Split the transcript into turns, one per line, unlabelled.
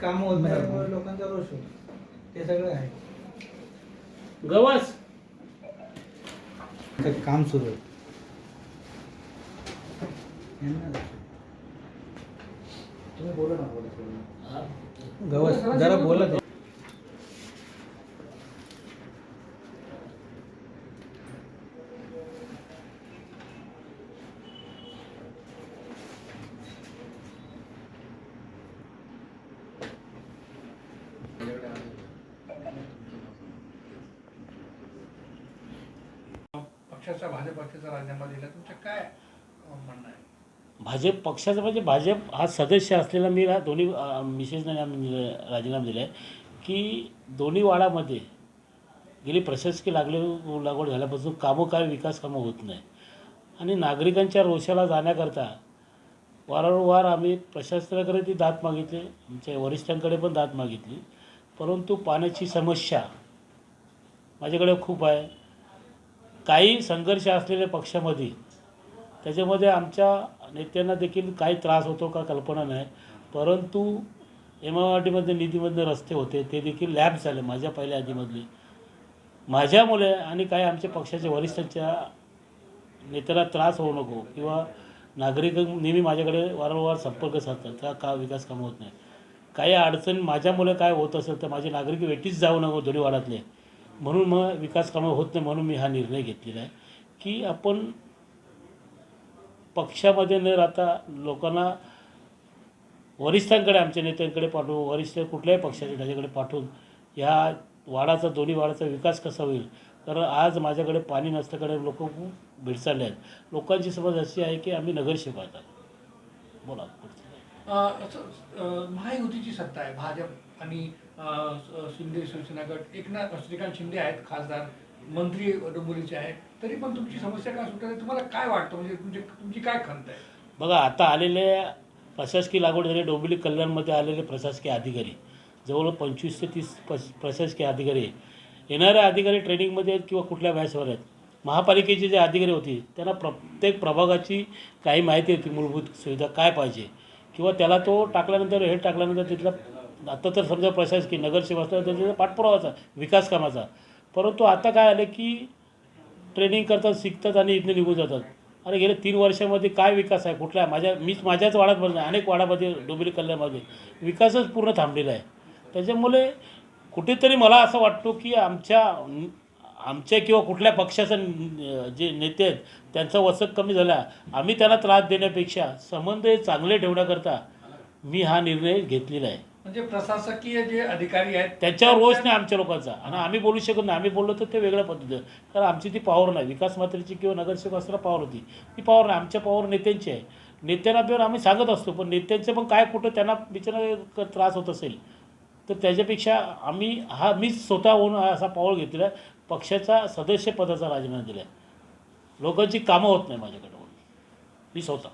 काम होत नाही लोकांचा रोष होतो. ते सगळं आहे.
गवस.
ते काम सुरू आहे. यांना-
तुम्ही बोला ना बोला बोला.
गवस जरा बोला ते.
पक्षाचा भाजप पक्षाचा राजीनामा दिला तुमचं काय म्हणणं आहे?
भाजप पक्षाचा म्हणजे भाजप हा सदस्य असलेला मी रा- दोन्ही मिसेसने आम्ही राजीनामा दिला आहे की दोन्ही वाडामध्ये गेली प्रशासकीय लागले लागवड झाल्यापासून कामं काय विकास कामं होत नाही. आणि नागरिकांच्या रोषाला जाण्याकरता वारंवार आम्ही प्रशासनाकडे ती दाद मागितली आमच्या वरिष्ठांकडे पण दाद मागितली परंतु पाण्याची समस्या माझ्याकडे खूप आहे. काही संघर्ष असलेल्या पक्षामध्ये त्याच्यामध्ये आमच्या नेत्यांना देखील काही त्रास होतो का कल्पना नाही. परंतु एम आय आर टीमध्ये निधीमधले रस्ते होते ते देखील लॅब झाले माझ्या पहिल्या आधीमधले माझ्यामुळे आणि काही आमच्या पक्षाच्या वरिष्ठांच्या नेत्याला त्रास होऊ नको किंवा नागरिक नेहमी माझ्याकडे वारंवार संपर्क साधतात का का विकास कामं होत नाही. काही अडचण माझ्यामुळे काय होत असेल तर माझे नागरिक वेटीच जाऊ नको दोन्ही म्हणून मग विकास कामं होत नाही म्हणून मी हा निर्णय घेतलेला आहे. की आपण पक्षामध्ये न राहता लोकांना वरिष्ठांकडे आमच्या नेत्यांकडे पाठवू वरिष्ठ कुठल्याही पक्षाचे त्याच्याकडे पाठवून ह्या वाडाचा दोन्ही वाडाचा विकास कसा होईल? कारण आज माझ्याकडे पाणी नसल्याकडे लोक खूप भेडसाळले आहेत. लोकांची समज अशी आहे की आम्ही नगरसेवक आहोत. बोला
महायुतीची सत्ता आहे भाजप. आणि शिंदे शिवसेना गट एकनाथ श्रीकांत शिंदे आहेत खासदार मंत्री डोंबिवलीचे आहेत. तरी पण तुमची समस्या काय सुटत तुम्हाला काय वाटतं? म्हणजे तुमची तुमची काय खंत आहे?
बघा आता आलेले प्रशासकीय लागवड झाले डोंबिवली कल्याणमध्ये आलेले प्रशासकीय अधिकारी. जवळ पंचवीस ते तीस प्रशासकीय अधिकारी. येणाऱ्या अधिकारी ट्रेनिंगमध्ये आहेत किंवा कुठल्या व्यासवर आहेत? महापालिकेचे जे अधिकारी होते त्यांना प्रत्येक प्रभागाची काही माहिती होती मूलभूत सुविधा काय पाहिजे? किंवा त्याला तो टाकल्यानंतर हे टाकल्यानंतर तिथला आता तर समजा प्रशासकीय नगरसेवक असला तर पाठपुरावाचा विकास कामाचा. परंतु आता काय आलं की ट्रेनिंग करतात शिकतात आणि इथनं निघून जातात. अरे गेल्या तीन वर्षामध्ये काय विकास आहे? कुठला आहे? माझ्या मीच माझ्याच वाडात बनला अनेक वाडामध्ये डोंबिवली कल्याणमध्ये विकासच पूर्ण थांबलेला आहे. त्याच्यामुळे कुठेतरी मला असं वाटतो की आमच्या आमच्या किंवा कुठल्या पक्षाचं जे नेते आहेत त्यांचा वचक कमी झाला. आम्ही त्यांना त्रास देण्यापेक्षा संबंध चांगले ठेवण्याकरता मी हा निर्णय घेतलेला आहे.
म्हणजे प्रशासकीय जे अधिकारी आहेत
त्याच्यावर रोष नाही आमच्या लोकांचा. आणि आम्ही बोलू शकत नाही. आम्ही बोललो तर ते वेगळ्या पद्धतीनं. कारण आमची ती पॉवर नाही. विकास मात्रेची किंवा नगरसेवक असताना पॉवर होती. ती पॉवर नाही. आमच्या पॉवर नेत्यांची आहे. नेत्यांना बिवर आम्ही सांगत असतो. पण नेत्यांचं पण काय कुठं त्यांना बिचारा क- त्रास होत असेल तर त्याच्यापेक्षा आम्ही हा मीच स्वतःहून हा असा पॉवर घेतलेला आहे. पक्षाचा सदस्य पदाचा राजीनामा दिला आहे लोकांची कामं होत नाही माझ्याकडे. मी स्वतः.